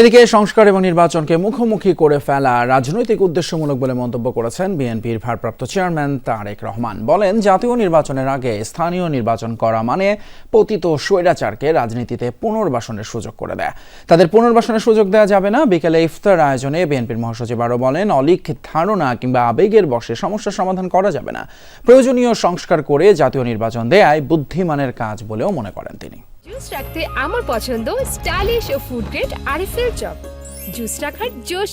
এদিকে সংস্কার এবং নির্বাচনকে মুখোমুখি করে ফেলা রাজনৈতিক উদ্দেশ্যমূলক বলে মন্তব্য করেছেন বিএনপির ভারপ্রাপ্ত চেয়ারম্যান তারেক রহমান। বলেন, জাতীয় নির্বাচনের আগে স্থানীয় নির্বাচন করা মানে পতিত স্বৈরাচারকে রাজনীতিতে পুনর্বাসনের সুযোগ করে দেয়। তাদের পুনর্বাসনের সুযোগ দেওয়া যাবে না। বিকেলে ইফতার আয়োজনে বিএনপির মহাসচিব আরও বলেন, অলিক ধারণা কিংবা আবেগের বসে সমস্যার সমাধান করা যাবে না। প্রয়োজনীয় সংস্কার করে জাতীয় নির্বাচন দেয়াই বুদ্ধিমানের কাজ বলেও মনে করেন তিনি। জুস রাখতে আমার পছন্দ স্টাইলিশ ও ফুড গ্রেড আরিফেল চক জুস রাখার জোশ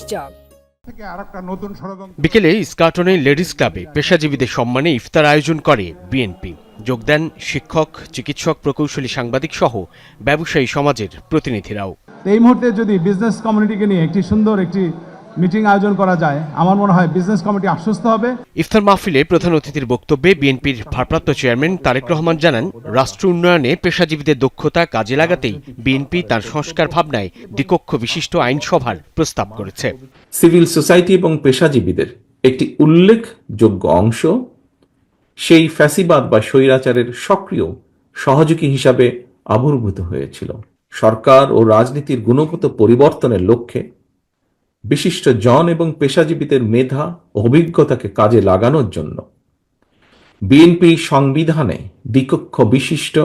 নতুন বিকেলে স্কাটনে লেডিস ক্লাবে পেশাজীবীদের সম্মানে ইফতার আয়োজন করে বিএনপি। যোগ দেন শিক্ষক চিকিৎসক প্রকৌশলী সাংবাদিক সহ ব্যবসায়ী সমাজের প্রতিনিধিরাও। তো এই মুহূর্তে যদি বিজনেস কমিউনিটিকে নিয়ে একটি সুন্দর একটি মিটিং আয়োজন করা যায়। আমার মনে হয় বিজনেস কমিটি আশ্বস্ত হবে। ইফতার মাহফিলে প্রধান অতিথির বক্তব্যে বিএনপির ভারপ্রাপ্ত চেয়ারম্যান তারেক রহমান জানান রাষ্ট্র উন্নয়নে পেশাজীবীদের দক্ষতা কাজে লাগাতেই বিএনপি তার সংস্কার ভাবনায় দ্বিকক্ষ বিশিষ্ট আইনসভার প্রস্তাব করেছে। সিভিল সোসাইটি এবং পেশাজীবীদের একটি উল্লেখযোগ্য অংশ সেই ফ্যাসিবাদ বা স্বৈরাচারের সক্রিয় সহযোগী হিসাবে আবির্ভূত হয়েছিল। সরকার ও রাজনীতির গুণগত পরিবর্তনের লক্ষ্যে বিশিষ্ট জন এবং পেশাজীবীদের মেধা ও অভিজ্ঞতাকে কাজে লাগানোর জন্য। বিএনপি সংবিধানে দ্বিকক্ষ বিশিষ্ট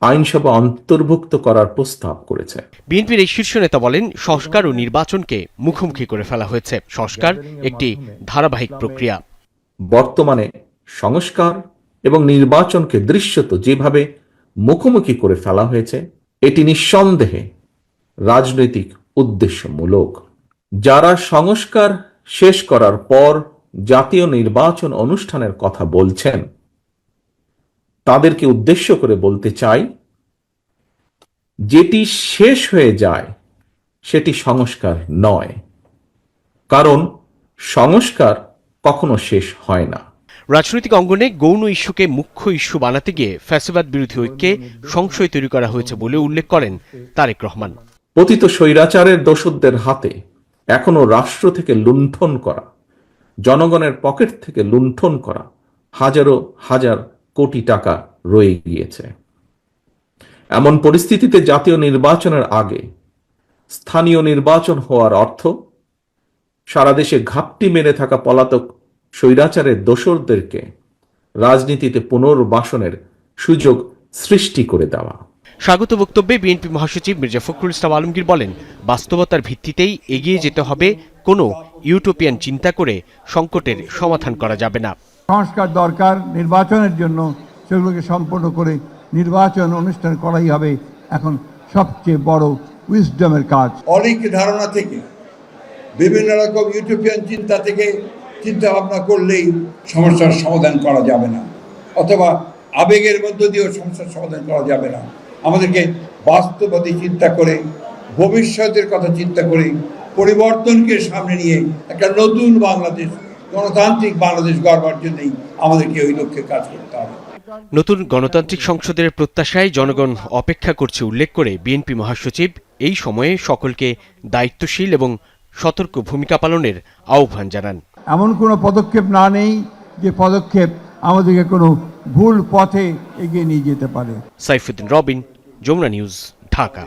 আইনসভা অন্তর্ভুক্ত করার প্রস্তাব করেছে। বিএনপির এই শীর্ষ নেতা বলেন সংস্কার ও নির্বাচনকে মুখোমুখি করে ফেলা হয়েছে। সংস্কার একটি ধারাবাহিক প্রক্রিয়া। বর্তমানে সংস্কার এবং নির্বাচনকে দৃশ্যত যেভাবে মুখোমুখি করে ফেলা হয়েছে এটি নিঃসন্দেহে রাজনৈতিক উদ্দেশ্যমূলক। যারা সংস্কার শেষ করার পর জাতীয় নির্বাচন অনুষ্ঠানের কথা বলছেন তাদেরকে উদ্দেশ্য করে বলতে চাই যেটি শেষ হয়ে যায় সেটি সংস্কার নয়। কারণ সংস্কার কখনো শেষ হয় না। রাজনৈতিক অঙ্গনে গৌণ ইস্যুকে মুখ্য ইস্যু বানাতে গিয়ে ফ্যাসিবাদ বিরোধী ঐক্যে সংশয় তৈরি করা হয়েছে বলে উল্লেখ করেন তারেক রহমান। পতিত স্বৈরাচারের দোষদের হাতে এখনও রাষ্ট্র থেকে লুণ্ঠন করা, জনগণের পকেট থেকে লুণ্ঠন করা হাজারো হাজার কোটি টাকা রয়ে গিয়েছে। এমন পরিস্থিতিতে জাতীয় নির্বাচনের আগে স্থানীয় নির্বাচন হওয়ার অর্থ, সারা দেশে ঘাপটি মেরে থাকা পলাতক স্বৈরাচারের দোসরদেরকে রাজনীতিতে পুনর্বাসনের সুযোগ সৃষ্টি করে দেওয়া। স্বাগত বক্তব্যে বিএনপি মহাসচিব মির্জা ফখরুল ইসলাম আলমগীর বলেন বাস্তবতার ভিত্তিতেই এগিয়ে যেতে হবে কোনো ইউটোপিয়ান চিন্তা করে সংকটের সমাধান করা যাবে না। সংস্কার দরকার নির্বাচনের জন্য সেগুলোকে সম্পন্ন করে নির্বাচন অনুষ্ঠান করাই হবে এখন সবচেয়ে বড় উইজডমের কাজ। অলিক ধারণা থেকে বিভিন্ন রকম ইউটোপিয়ান চিন্তা থেকে চিন্তা ভাবনা করলেই সমস্যার সমাধান করা যাবে না অথবা আবেগের মধ্য দিয়েও সমস্যার সমাধান করা যাবে না। আমাদেরকে বাস্তববাদী চিন্তা করে ভবিষ্যতের কথা চিন্তা করে পরিবর্তনকে সামনে নিয়ে একটা নতুন বাংলাদেশ গণতান্ত্রিক বাংলাদেশ গড়বার জন্যই আমাদেরকে ওই লক্ষ্যে কাজ করতে হবে। নতুন গণতান্ত্রিক সংসদের প্রত্যাশায় জনগণ অপেক্ষা করছে উল্লেখ করে বিএনপি মহাসচিব এই সময়ে সকলকে দায়িত্বশীল এবং সতর্ক ভূমিকা পালনের আহ্বান জানান। এমন কোনো পদক্ষেপ না নেই যে পদক্ষেপ আমাদেরকে কোনো ভুল পথে এগিয়ে নিয়ে যেতে পারে। সাইফুদ্দিন রবিন যমুনা নিউজ ঢাকা।